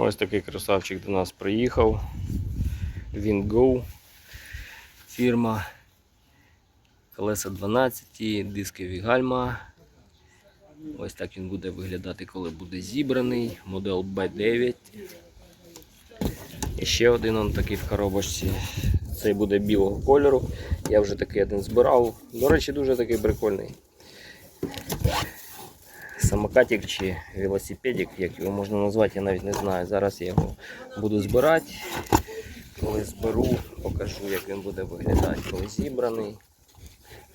Ось такий красавчик до нас приїхав. Він Go. Фірма. Колеса 12, дискові гальма. Ось так він буде виглядати, коли буде зібраний. Модель B9. І ще один он такий в коробочці. Цей буде білого кольору. Я вже такий один збирав. До речі, дуже такий прикольний. Самокатик чи велосипедик, як його можна назвати, я навіть не знаю. Зараз я його буду збирати. Коли зберу, покажу, як він буде виглядати, коли зібраний.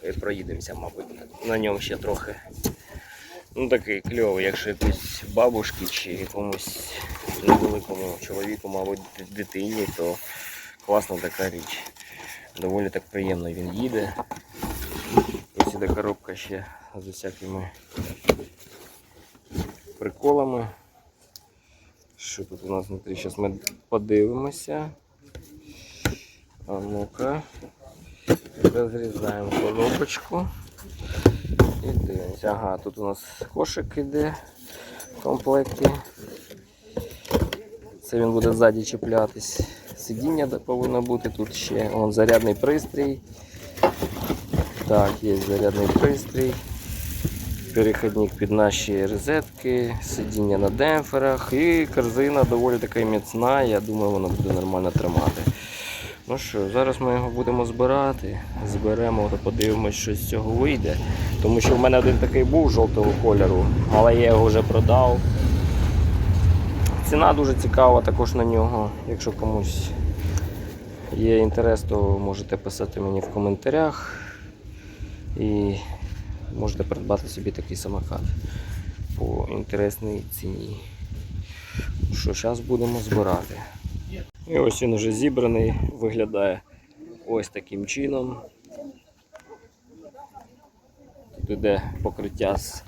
І проїдемося, мабуть, на ньому ще трохи. Ну такий кльовий, якщо якусь бабушці чи якомусь невеликому чоловіку, мабуть, дитині, то класна така річ. Доволі так приємно він їде. Ось іде коробка ще з усякими приколами. Що тут у нас внутрі? Зараз ми подивимося. А ну-ка. Розрізаємо коробочку. І дивимося. Ага, тут у нас кошик іде в комплекті. Це він буде ззаді чіплятись. Сидіння повинно бути тут ще. Вон зарядний пристрій. Так, є зарядний пристрій. Перехідник під наші розетки, сидіння на демпферах і корзина доволі така міцна, я думаю, вона буде нормально тримати. Ну що, зараз ми його будемо збирати. Зберемо та подивимось, що з цього вийде. Тому що в мене один такий був жовтого кольору, але я його вже продав. Ціна дуже цікава також на нього. Якщо комусь є інтерес, то можете писати мені в коментарях. І можете придбати собі такий самокат по інтересній ціні. Що, зараз будемо збирати. І ось він вже зібраний, виглядає ось таким чином. Тут іде покриття з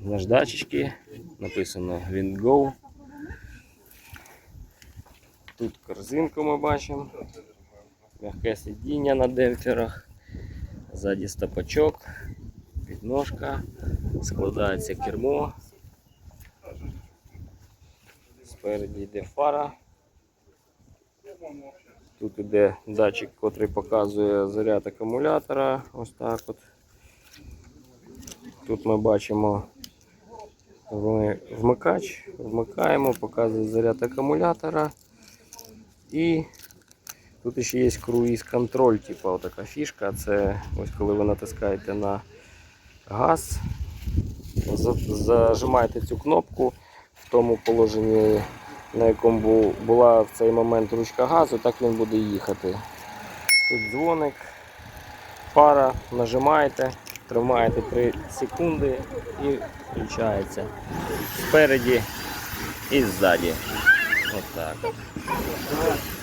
наждачечки, написано WindGo. Тут корзинку ми бачимо, м'яке сидіння на демпферах, ззаді стопачок, підножка, складається кермо, спереді йде фара. Тут іде датчик, який показує заряд акумулятора. Ось так от. Тут ми бачимо вмикач, вмикаємо, показує заряд акумулятора. І тут ще є круїз контроль, типу така фішка. Це ось коли ви натискаєте на газ, зажимаєте цю кнопку в тому положенні, на якому була в цей момент ручка газу, так він буде їхати. Тут дзвоник, пара, нажимаєте, тримаєте 3 секунди і включається. Спереді і ззаді. Отак. от.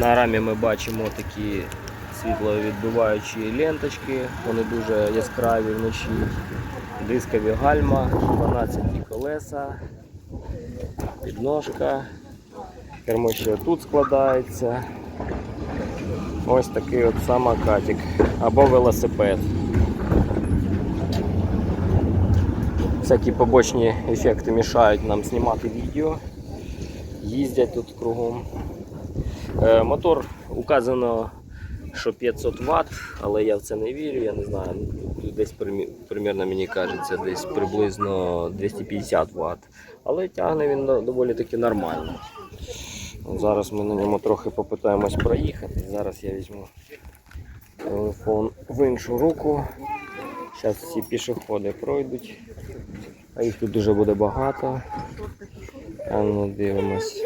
На рамі ми бачимо такі світловідбиваючі ленточки, вони дуже яскраві вночі. Дискові гальма, 12 колеса, підножка. Кермо ще тут складається. Ось такий от самокатик або велосипед. Всякі побочні ефекти мішають нам знімати відео. Їздять тут кругом. Е, Мотор указано, що 500 Вт, але я в це не вірю, я не знаю. Десь примірно мені кажеться, десь приблизно 250 Вт. Але тягне він доволі таки нормально. Зараз ми на ньому трохи попитаємось проїхати. Зараз я візьму телефон в іншу руку. Зараз всі пішоходи пройдуть. А їх тут дуже буде багато. А ну дивимось,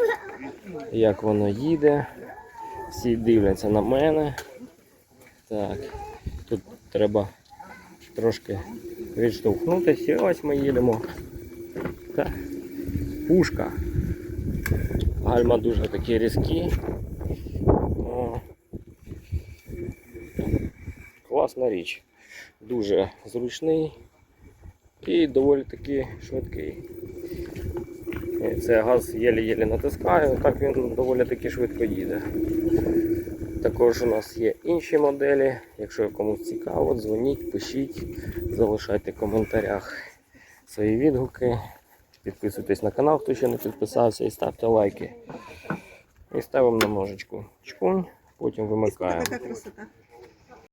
як воно їде. Всі дивляться на мене. Так, тут треба трошки відштовхнутися. Ось ми їдемо. Так. Пушка. Гальма дуже такі різкі. О. Класна річ. Дуже зручний і доволі таки швидкий. Це газ єлі-єлі натискаю, так він доволі таки швидко їде. Також у нас є інші моделі. Якщо комусь цікаво, дзвоніть, пишіть, залишайте в коментарях свої відгуки. Підписуйтесь на канал, хто ще не підписався, і ставте лайки. І ставимо на ножичку. Чпунь, потім вимикаємо.